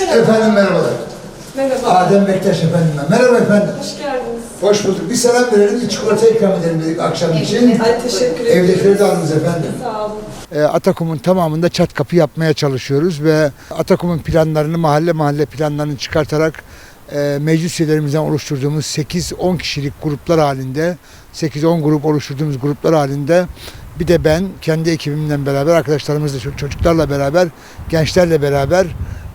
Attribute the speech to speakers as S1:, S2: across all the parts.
S1: Efendim merhabalar.
S2: Merhaba.
S1: Adem Bektaş efendim ben. Merhaba efendim.
S2: Hoş geldiniz.
S1: Hoş bulduk. Bir selam verelim, bir çikolata ikram edelim dedik akşam için.
S2: Ay teşekkür ederim.
S1: Evdekileri de alınız efendim.
S2: Sağ olun.
S1: E, Atakum'un tamamında çat kapı yapmaya çalışıyoruz ve Atakum'un planlarını mahalle mahalle planlarını çıkartarak e, meclis üyelerimizden oluşturduğumuz 8-10 kişilik gruplar halinde 8-10 grup oluşturduğumuz gruplar halinde bir de ben kendi ekibimle beraber arkadaşlarımızla ço- çocuklarla beraber gençlerle beraber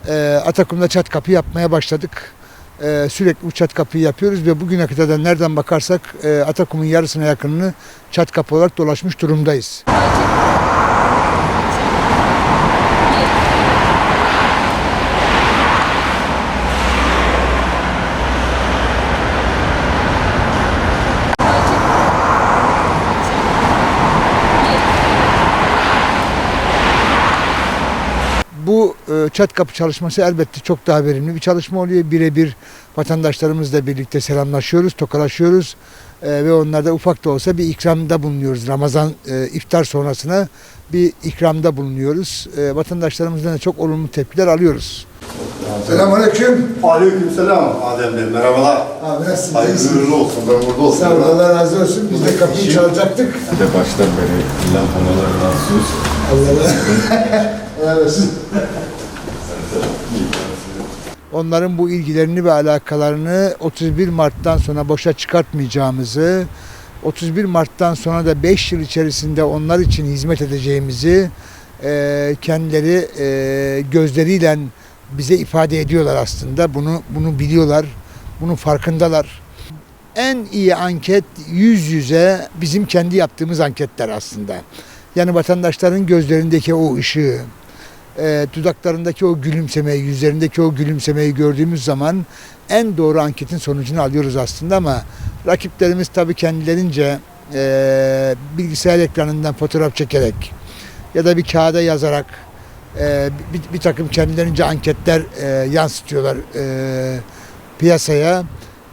S1: e, Atakum'da çat kapı yapmaya başladık. E, sürekli bu çat kapıyı yapıyoruz ve bugüne kadar da nereden bakarsak e, Atakum'un yarısına yakınını çat kapı olarak dolaşmış durumdayız. Bu e, çat kapı çalışması elbette çok daha verimli bir çalışma oluyor. Birebir vatandaşlarımızla birlikte selamlaşıyoruz, tokalaşıyoruz E, ve onlarda ufak da olsa bir ikramda bulunuyoruz. Ramazan e, iftar sonrasına bir ikramda bulunuyoruz. Vatandaşlarımızdan da çok olumlu tepkiler alıyoruz. Selamünaleyküm.
S3: Aleykümselam Adem Bey, merhabalar.
S1: Abi nasılsınız?
S3: Hayırlı uğurlu olsun, ben burada olsun.
S1: Sağ olun, Allah razı olsun. Biz de kapıyı çalacaktık.
S4: Bir de baştan beri lampalarından sus.
S1: Onların bu ilgilerini ve alakalarını 31 Mart'tan sonra boşa çıkartmayacağımızı, 31 Mart'tan sonra da 5 yıl içerisinde onlar için hizmet edeceğimizi e, kendileri e, gözleriyle bize ifade ediyorlar aslında. Bunu bunu biliyorlar. Bunun farkındalar. En iyi anket yüz yüze bizim kendi yaptığımız anketler aslında. Yani vatandaşların gözlerindeki o ışığı, e, dudaklarındaki o gülümsemeyi, yüzlerindeki o gülümsemeyi gördüğümüz zaman en doğru anketin sonucunu alıyoruz aslında ama rakiplerimiz tabii kendilerince e, bilgisayar ekranından fotoğraf çekerek ya da bir kağıda yazarak e, bir, bir takım kendilerince anketler e, yansıtıyorlar e, piyasaya.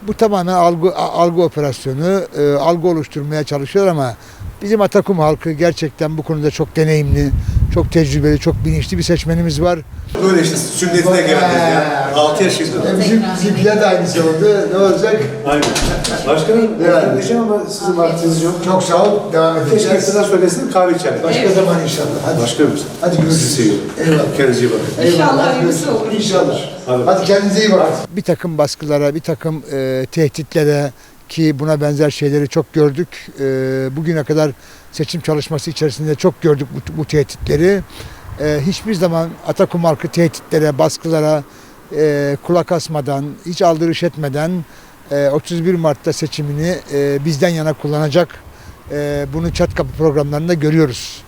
S1: Bu tamamen algı algı operasyonu, e, algı oluşturmaya çalışıyor ama bizim Atakum halkı gerçekten bu konuda çok deneyimli, çok tecrübeli, çok bilinçli bir seçmenimiz var.
S3: Böyle işte sünnetine geldiniz ya. 6 yaşında.
S1: E, bizim bizimkiler de aynısı oldu. Ne olacak?
S3: Aynen. Başkanım,
S1: Yani.
S3: diyeceğim ama sizin vaktiniz yok.
S1: Çok sağ ol. Devam
S3: Keşke
S1: edeceğiz.
S3: size söylesin kahve içelim.
S1: Başka zaman inşallah. Hadi.
S3: Başkanım,
S1: Hadi görüşürüz.
S3: sizi seviyorum.
S1: Eyvallah.
S3: Kendinize iyi bakın.
S1: Eyvallah.
S2: İnşallah hayırlısı olur.
S1: İnşallah.
S3: Hadi.
S1: Hadi kendinize iyi bakın. Bir takım baskılara, bir takım e, tehditlere ki buna benzer şeyleri çok gördük. E, bugüne kadar seçim çalışması içerisinde çok gördük bu, bu tehditleri. E, hiçbir zaman Atakum halkı tehditlere, baskılara e, kulak asmadan, hiç aldırış etmeden e, 31 Mart'ta seçimini e, bizden yana kullanacak. E, bunu çat kapı programlarında görüyoruz.